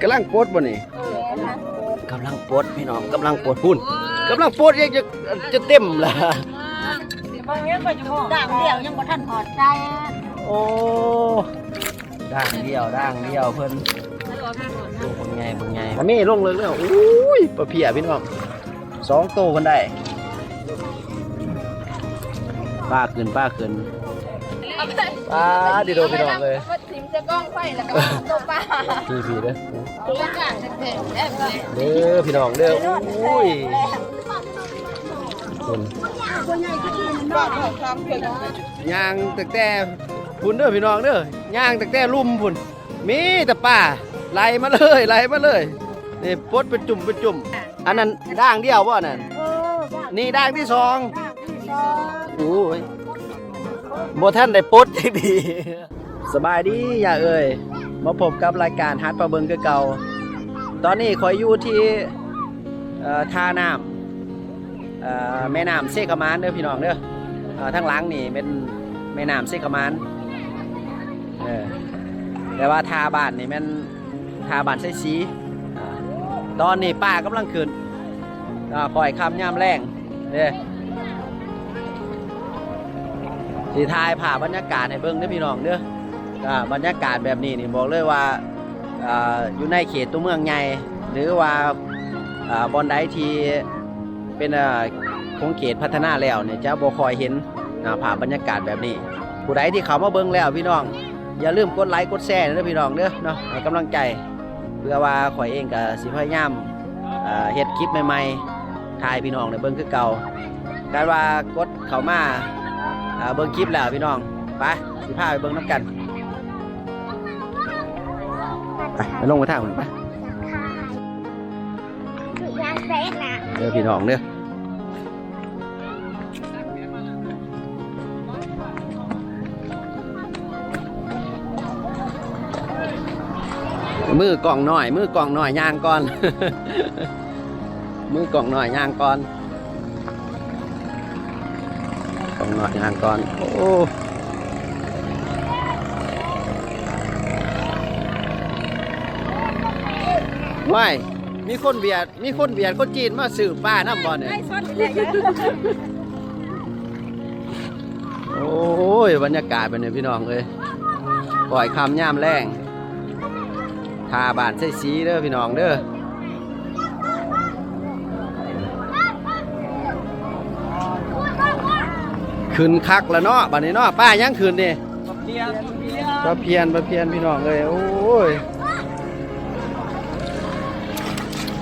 กำลังปลดบ่นี่กำลังปลดพี่น้องกำลังปลดพุ่นกำลังปลดเองจะจะเต็มละด่างเดียวยังบ่ทันหอดใจโอ้ด่างเดียวด่างเดียวเพิ่นดูเป็นไงเป็นไงอันนี้ลงเลยเรื่องอุ้ยปลาเพียพี่น้องสองโตคนได้ป้าขึ้นป้าขึ้น ป้าดีโดพี่น้องเลยว่าทิมจะกล้องไฟแล้วก็ตัวปลาพี่พี่เด้อตัวกลางแท้ๆแอบเลยเด้อพี่น้องเด้ออุ้ยคนย่างตั้งแต่พุ่นเด้อพี่น้องเด้อย่างตั้งแต่ลุ่มพุ่นมีแต่ป่าไหลมาเลยไหลมาเลยนี่ปดเป็นจุ่มเป็นจุ่มอันนั้นด่างเดียวบ่นั่นเออด่างนี่ด่างที่สองด่างที่สอง โอ้ยบ่ท่านได้ปลดจังดี สบายดีอย่าเอ่ยมาพบกับรายการฮัทปลาเบิงคือเก่า ตอนนี้คอยอยู่ที่ท่าน้ำแม่น้ำเซกามานเด้อพี่น้องเด้อเอ่างหลังนี่เป็นแม่น้ำเซกามานเออแต่ว่าท่าบ้านนี่ม่นท่าบ้านไซซีตอนนี้ป้ากำลังขึ้นอ่าคอยคำย่ามแรงเด้ สีทายผ่าบรรยากาศให้เบิ่งเด้อพี่น้องเด้ออ่าบรรยากาศแบบนี้นี่บอกเลยว่าออยู่ในเขตตัวเมืองใหญ่หรือว่าอบอนใดที่เป็นอ่าคงเขตพัฒนาแล้วเนี่ยจะบ่คอยเห็นอ่าบรรยากาศแบบนี้ ผู้ใดที่เขามาเบิ่งแล้วพี่น้อง อย่าลืมกดไลค์กดแชร์นะพี่น้องเด้อเนาะให้กำลังใจเพื่อว่าข่อยเองก็สิพยายามเฮ็ดคลิปใหม่ๆถ่ายพี่น้องในเบิ่งคือเก่าการว่ากดเข้ามา อ่าเบิ่งคลิปแล้วพี่น้องไปสิพาไปเบิ่งน้ำกันไปไปลงไปทางมันไปคือยางเฟสนะเด้อพี่น้องเด้อมือกล่องหน่อย มือกล่องหน่อยย่างก่อน มือกล่องหน่อยย่างก่อน งหน่อยย่างก่อน โอ้ว้ายมีคนเบียด มีคนเบียด คนจีนมาสืบป้าน้ำบอลเนี่ยไม่สนเลยโอ้ย บรรยากาศเป็นไงพี่น้องเลยปล่อยคำย่ามแรงทาบานใส่สีเด้อพี่น้องเด้อ ขึ้นคักแล้วเนาะบัดนี้เนาะป้ายังขึ้นนี่ปลาเพียนปลาเพียนพี่น้องเลยโอ้ย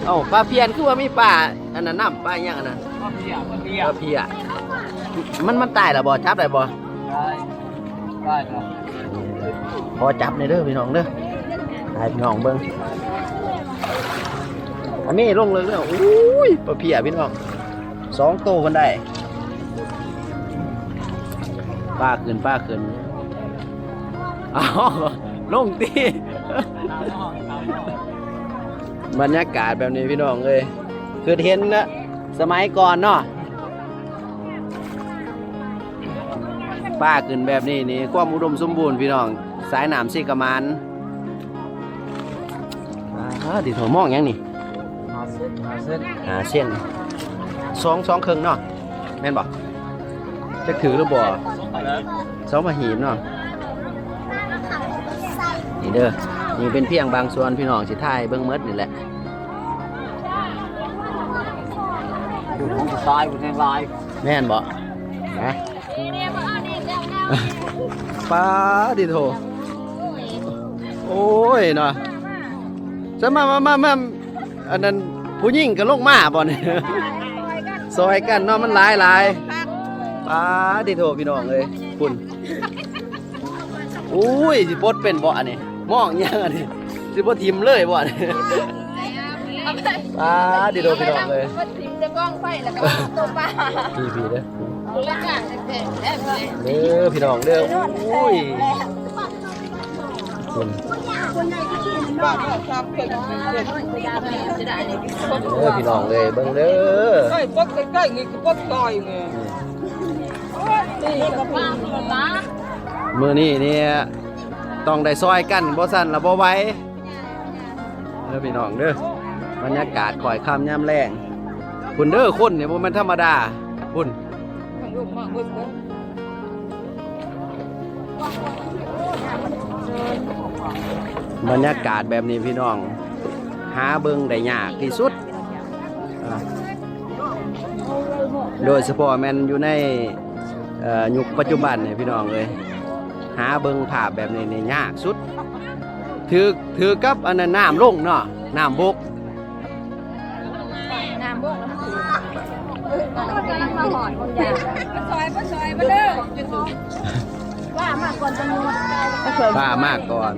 เอ้าปลาเพียนคือว่ามีปลาอันนั้นน้ำปลายังอันนั้นปลาเพียมันมันตายแล้วบ่จับได้บ่ได้ครับพอจับในอยเด้อพี่น้องเด้อให้พี่น้องเบิ่งอันนี้ลงเลยเด้ออุ้ยปลาเพียพี่น้องสองโตมันได้ ป้าขึ้นป้าขึ้นอ้าวลงตีบรรยากาศแบบนี้พี่น้องเลยคือเห็นนะสมัยก่อนเนาะป้าขึ้นแบบนี้นี่ความอุดมสมบูรณ์พี่น้อง สายหนามซีกระมานอ่าดิโถมองยังนี่มาเส้นมาเส้นหาเส้นสองสองครึ่งเนาะแม่นบอกจะถือหรือบ่ สองมาหีบเนาะนี่เด้อนี่เป็นเพียงบางส่วนพี่น้องสิถ่ายเบิ่งหมดนี่แหละดูของทรายบนแทงลายแม่นบ่นะนี่เนี่ยมาเอานี่เจ้าหน้าป้าดิโถโอ้ยเนาะจะมามามามาอันนั้นผู้หญิงก็ลงมาบ่เนี่ยซอยกันเนาะมันหลายหลาย ป้าดิโถพี่น้องเลยคุณอุ้ยสิปลดเป็นบ่อันนี้มองยังอันนี้สิบ่ทิมเลยบ่อันนี้ป้าดิโถพี่น้องเลยว่าทิมจะกล้องไฟแล้วก็ตัวปลาพี่พี่เด้อตัวกลางแท้ๆแอบเลยเด้อพี่น้องเด้ออุ้ยคุณบ้าครับเพื่อนจะได้เลยเด้อพี่น้องเลยเบิ่งเด้อใกล้ปดใกล้ๆนี่ก็ปดซอยไงนี่ก็ปลาปลา มือนี้เนี่ยต้องได้ซอยกันบ่สั่นละบ่ไหวเด้อพี่น้องเด้อบรรยากาศก่อยคำย่ำแรงคุณเด้อคนเนี่ยมันธรรมดาคุณบรรยากาศแบบนี้พี่น้อง หาเบิ่งได้ยากที่สุด โดยเฉพาะแมนอยู่ใน ยุคปัจจุบันเนี่ยพี่น้องเลยหาเบิ่งภาพแบบนี้นี่ยากสุด ถือถือกับอันนั้นน้ำลงเนาะน้ำบกน้ำบ่แล้วมันถือมันกำลังมาหอดคนใหญ่มาซอยมาซอยมาเด้อว่ามากก่อนจะมูมาซอยป้ามากก่อน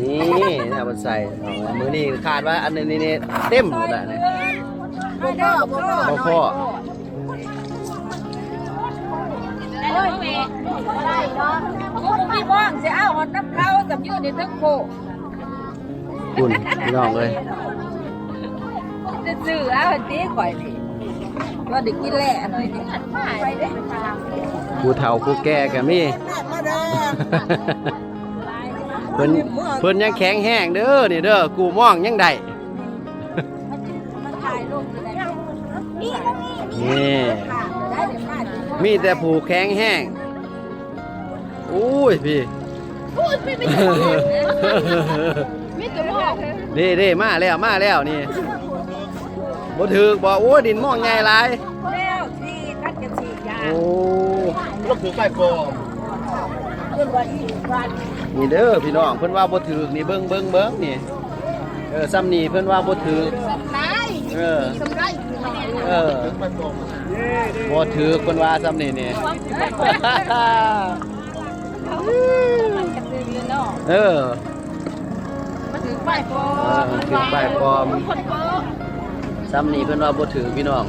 นี่นะมันใส่มือนี่คาดว่าอันนี้นี่เต็มหมดแล้วเนี่ยพ่อพ่อ เฮ้ยได้เนาะกูมีบ้องสิเอาหอน้ำเขากับยืนในทั้งโคคุณพี่น้องเลยจะซื้อเอาตีข่อยนี่ว่าได้กินแหล่หน่อยนี่ไปเด้ผู้เฒ่าผู้แก่ก็มีเพิ่นเพิ่นยังแข็งแห้งเด้อนี่เด้อกูมองยังได้มัน ถ่ายรูปอยู่ได้นี่นี่ได้เดี๋ยวมาดูมีแต่ผู้แข็งแห้งอุ้ยพี่พูดไม่เป็นไรมีตัวหอกนี่นี่มาแล้วมาแล้วนี่บ่ถือบ่โอ้ยดินมองไงหลายแล้วสีกัดกันสียาโอ้ลูกถือไฟโฟมเพื่อนว่าอีกวันนี่เด้อพี่น้องเพิ่นว่าบ่ถือนี่เบิ่งเบิ่งเบิ่งนี่เออซ้ำนี่เพิ่นว่าบ่ถือสำไร เออสำไรอยู่หน่อยเออบ่ถือเพิ่นว่าซ้ำนี่นี่มันกระตือรือเนาะเออมาถึงไปปอเออถึงป้ายปลอมคนเบอร์ซ้ำนี่เพิ่นว่าบ่ถือพี่น้อง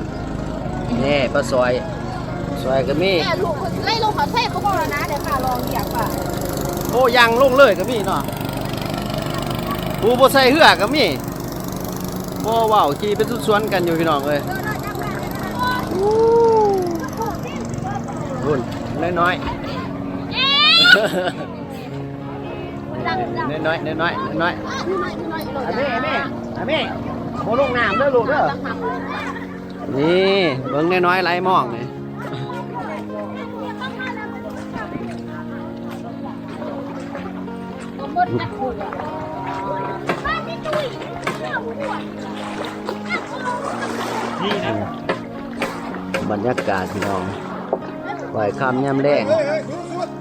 นี่ปลาซอยซอยก็มีแม่ลูกไล่ลงขอเทพก็พอแล้วนะเดี๋ยวค่ะลองอยากป่ะโอ้ยังลงเลยก็มีเนาะผู้บ่ใส่เหือก็มี บ่เว้าขี่เป็นสวนๆกันอยู่พี่น้องเอ้ยรุ่นน้อยๆน้อยๆน้อยๆน้อยๆอาเม่อาเม่อาเม่โมลงน้ำเด้อลูกเด้อนี่เบิ่งน้อยๆไหลมองนี่มดนักขู่ บรรยากาศพี่น้องปล่อยคำย่ำแรง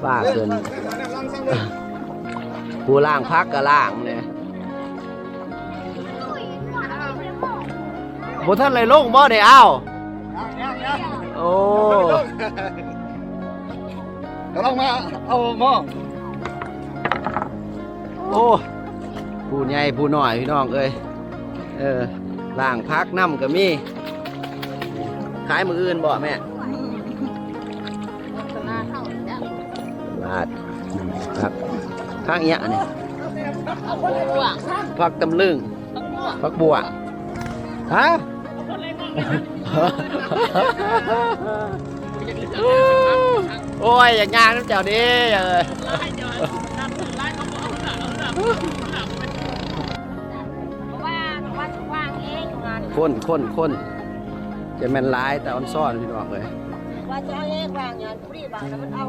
ป้าเกินผู้ล่างพักก็ล่างเลยบ่ท่านเลยลงบ่ได้เอาโอ้ก็ลองมาเอาหม้อโอ้ผู้ใหญ่ผู้น้อยพี่น้องเอ้ยเออล่างพักน้ำก็มี ขายมืออื่นบ่แม่บาทครับพักเนี้ยนี่พักตำลึงพักบัวฮะโอ้ยอย่างงานน้ำเจ้าดิเอ้ยว่าว่าว่างเองงานคนคนคน จะแม่นร้ายแต่ออนซ่อนพี่น้องเลยว่าจะเองวางงานฟรีบางแล้วมันเอา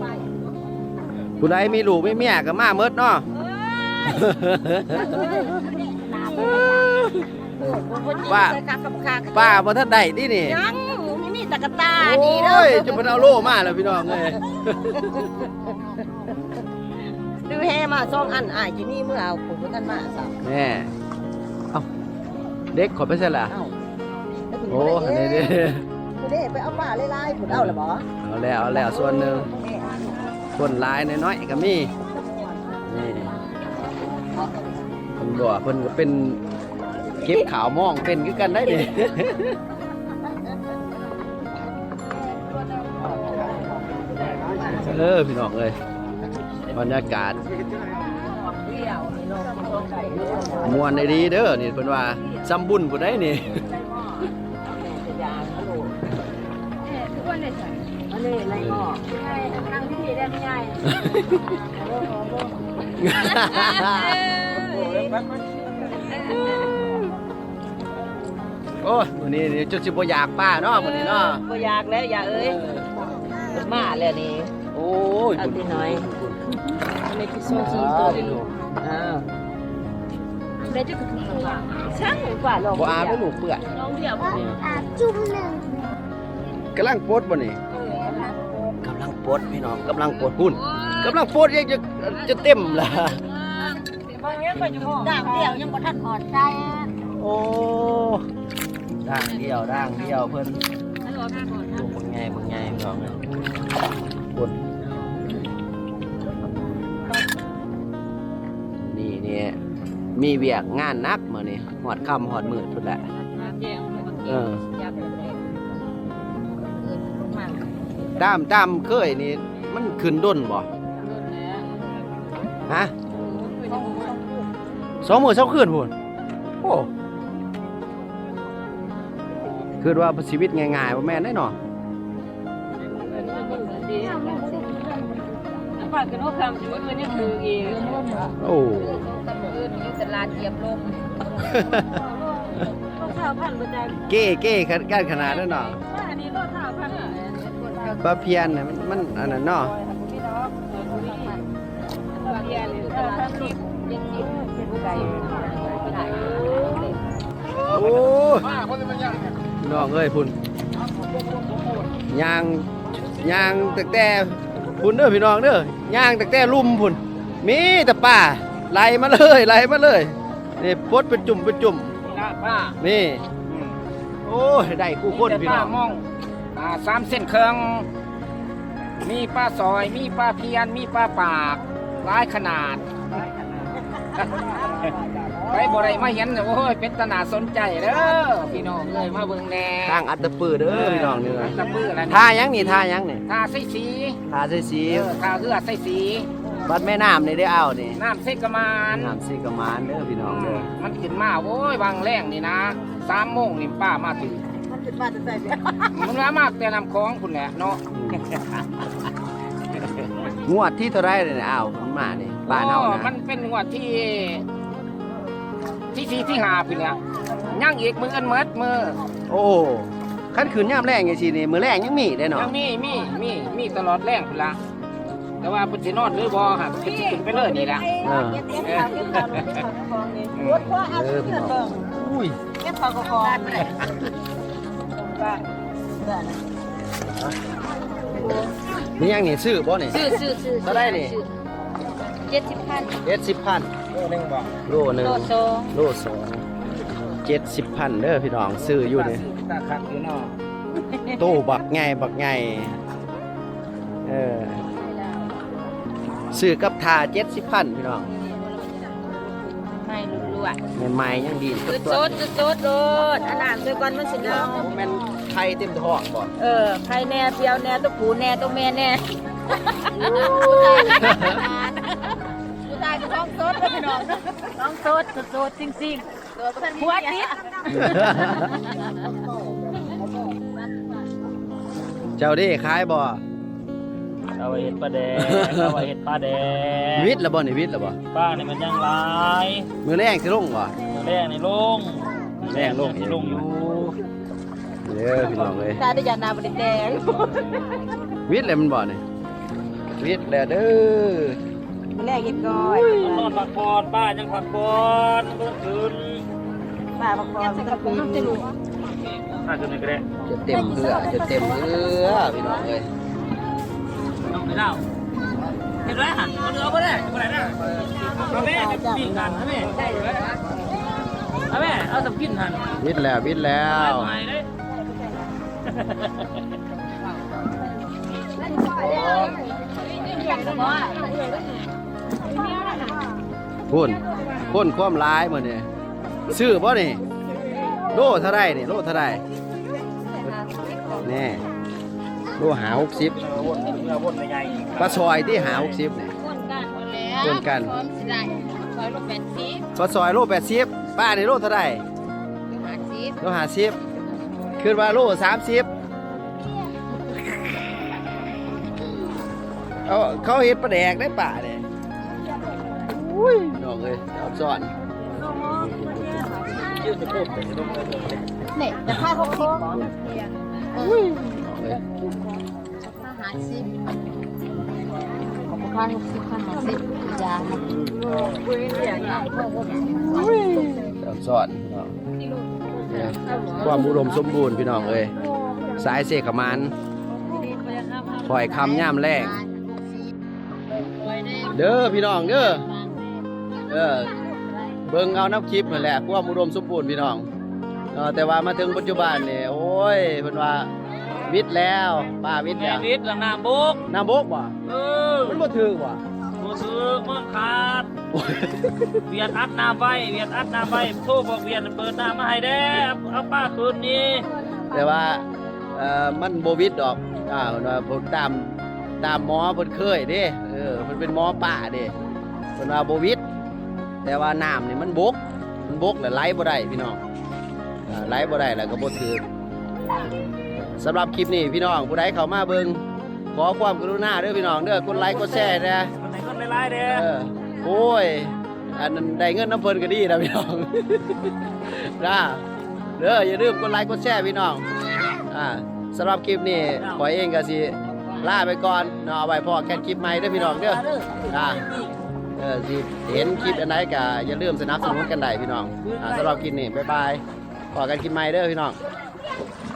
ไปผู้ใดมีลูกมีเมียก็มาเมิดเนาะป้าป้าบ่ทันได้ดินี่ยังนี่มีตะกตาโอดีเด้้อยจะเป็นเอาโลมาแล้วพี่น้องเลยดูแฮมาซองอันอ้ายที่นี่เมื่อเอาผมกันมาสักแม่เอ้าเด็กขอไปเสร็จละ เอ้าโอ้นี่ดิเด้ไปเอาป่าไล่ๆผมเอาละบ่เอาแล้วเอาแล้วส่วนหนึ่งคนร้ายน้อยๆก็มีนี่คนบอกเพิ่นก็เป็นเก็บขาวมองเป็นคือกันได้ดิเออพี่น้องเลยบรรยากาศมวนได้ดีเด้อนี่เพิ่นว่าซ้ำบุญผู้ใดนี่ อันนี้อะไรก็นั่งที่ได้ไม่ใหญ่โอ้ยวันนี้นี่จุดสิบ่อยากป้าเนาะวันนี้เนาะบ่อยากแล้วอย่าเอ้ยมาแล้วนี่โอ้ยเอาที่น้อยในพิโซจีตัวนี้อ้าว ได้จะถึงข้างหลังช่างกว่าลงบ่อาบแล้วลูกเปื้อนน้องเดียวบ่เนี่ยกำลังปลดบ่นี่กำลังปลดพี่น้องกำลังปลดหุ่นกำลังปลดยังจะจะเต็มล่ะด่างเดียวยังบ่ทันหอดใจโอ้ด่างเดียวด่างเดียวเพิ่นลูกมึงไงมึงไงพี่น้องเอ้ยปลดนี่นี่ มีเวียกงานหนักมื้อนี้หอดค่ำหอดมืดพุ่นแหละเออตามตามเคยนี่มันขึ้นด้นบ่ฮะสองมือสองคืนพุ่นโอ้คือว่าชีวิตง่ายๆบ่แม่นได้เนาะฝา เงินนี่คืออีกโอ้ตลาดเหยียบลมรองเท้าพันบ่ได้เก้เก้กันขนาดนั้นเนาะอันนี้รองเท้าพันปลาเพียนน่ะมันมันอันนั้นเนาะเบียร์เลยตลาดทิพย์ยังทิพย์เป็นผู้ใดผู้ใดโอ้ยพี่น้องเอ้ยพุ่นยางยางตั้งแต่พุ่นเด้อพี่น้องเด้อย่างตั้งแต่ลุ่มพุ่นมีแต่ป่า ไหลมาเลยไหลมาเลยนี่พดเป็นจุ่มเป็นจุ่มนะป้านี่โอ้ยได้คู่คนพี่น้อง มองอ่าสามเส้นเครื่อง มีปลาซอย มีปลาเพียน มีปลาปากหลายขนาดไปบ่ได้มาเห็นโอ้ยเป็นตนาสนใจเด้อพี่น้องเอ้ยมาเบิ่งแหน่ทางอัตตปือเด้อพี่น้องนี่นะตะปื้ออะไรท่ายังนี่ท่ายังนี่ทาใส่สีท่าใส่สีเออทาเรือใส่สี บัดแม่น้ำนี่ได้เอานี่น้ำใส่กระมานน้ำสีกระมานเด้อพี่น้องอืเด้อมมันขึ้นมาโอ้ยบางแรงนี่นะสามโมงนี่ป้ามาถึงมันเป็นบ้านแต่เนี่ยมันว่ามากแต่นำของคุณแหละเนาะงวดที่เท่าไรเลยเนี่ยอ้าวมันมานี่บ้านเฮาอ๋อนะมันเป็นงวดที่ ที่สี่ที่ห้าพี่เนี่ยย่างอีกมืออันเมิดมือโอ้คันขืนยามแรงจังซี่นี่มื้อแรงยังมีได้เนาะยังมีมีมีมีตลอดแรงพุ่นละ แต่ว่าเพิ่นสินอนหรือบ่ฮะเพิ่นสิขึ้นไปเลยนี่แหละเออเก็บเก็บเก็บเก็บเก็บของนี่รถว่าเอาเออพี่เงินน้องเบิ่งอุ้ยเก็บของของนี่นี่ยังนี่ซื้อบ่นี่ซื้อซื้อซื้อเท่าไหร่นี่เจ็ดสิบพัน70,000โอ้นึงบ่โลหนึงโลสองโลสอง70,000เด้อพี่น้องซื้ออยู่นี่ตาคักอยู่เนาะโตบักใหญ่บักใหญ่เออ ซื้อกับทา70,000พี่น้องไม่รู้อะใหม่ๆยังดีสุดสุดสุดสุดโลดอันนั้นด้วยก่อนมันสิเนาะแม่นไข่เต็มท้องบ่เออใครแน่เปียวแน่ตัวผูแน่ตัวแม่แน่ผู้ชายก็ท้องสดเลยพี่น้องท้องสดสดสดจริงๆหัวติดเจ้าดิขายบ่ เอาไว้เห็ดปลาแดงเอาไว้เห็ดปลาแดงวิทย์ละบ่นี่วิทย์ละบ่ป้านี่มันยังหลายมื้อแรงสิลงบ่แรกนี่ลงแรงลงที่ลงอยู่เด้อพี่น้องเอ้ยตาได้ยานาบริแดงวิทย์เลยมันบ่นี่วิทย์แล้วเด้อมันแรกเก็บก่อนนอนพักผ่อนป้ายังพักผ่อนเมื่อคืนป้าประกอบมันก็ปีนน่าจะไม่กระเด็นจะเต็มเรือจะเต็มเรือพี่น้องเอ้ย ต้องไปเล่าเห็นไหมหันมันเอาไปได้ไปไหนนะเอาแม่จะปิ้งหันเอาแม่เอาแม่เอาสับกินหันวิทย์แล้ววิทย์แล้วไปเลยพุ่นพุ่นความร้ายมื้อนี้ซื้อบ่นี่โลเท่าไรนี่โลเท่าไรแน่ โลหา60วนเมื่อวนไปไงปลาซอยที่หา60นี่คนกันแล้วคนกัน พร้อมสิได้ร้อยลูกแปดสิบปลาซอยโล80ป้านี่โลเท่าไรลูกห้าสิบโลห้าสิบขึ้นว่าโลสามสิบเขาเขาเห็ดปลาแดกได้ป่าเนี่ยอุ้ยน้องเอ้ยเอาซ่อนเนี่ยจะพาเขาคิดบ่ เอ้ยอาหาสิของข้าวสิข้าหาสิยาเอาซ่อนเนาะเนี่ยความอุดมสมบูรณ์พี่น้องเอ้ยสายเสกขมานคอยคำย่ามแรก เด้อพี่น้องเด้อเออเบิ่งเอาน้ำคลิปนั่นแหละความอุดมสมบูรณ์พี่น้องเออแต่ว่ามาถึงปัจจุบันนี่โอ้ยเพิ่นว่า วิทย์แล้วป้าวิทย์แม่แล้ววิทย์หลังน้ำบุกน้ำบกบ่เออมันบ่ถึงบ่มือซื้อมือขาดเวียดอัดน้ำไว้เวียดอัดน้ำไว้โทรบอกเวียดเปิดน้ำมาให้แด้เอาป้าคืนนี้แต่ว่าเอ่อมันบ่วิทย์ดอกอ่าเพิ่นว่าเพิ่นตามตามหมอเพิ่นเคยเด้เออเพิ่นเป็นหมอป่าเด้เพิ่นว่าบ่วิทย์แต่ว่าน้ำนี่มันบกมันบกแล้วไหลบ่ได้พี่น้องอ่าไหลบ่ได้แล้วก็บ่ถึก สำหรับคลิปนี้พี่น้องผู้ใดเข้ามาเบิ่งขอความกรุณาเด้อพี่น้องเด้อกดไลค์กดแชร์นะคนไหนคนไล่ๆเด้เออโอ้ยอันนั้นได้เงินน้ำเพลินก็ดีนะพี่น้องนะเด้ออย่าลืมกดไลค์กดแชร์พี่น้องอ่าสำหรับคลิปนี้ขอยเองก็สิลาไปก่อนเนาะเอาไว้พอแค่คลิปใหม่เด้อพี่น้องเด้ออ่าเออสิเห็นคลิปอันไหนก็อย่าลืมสนับสนุนกันได้พี่น้องอ่าสำหรับคลิปนี้บ๊ายบายพอกันคลิปใหม่เด้อพี่น้องเ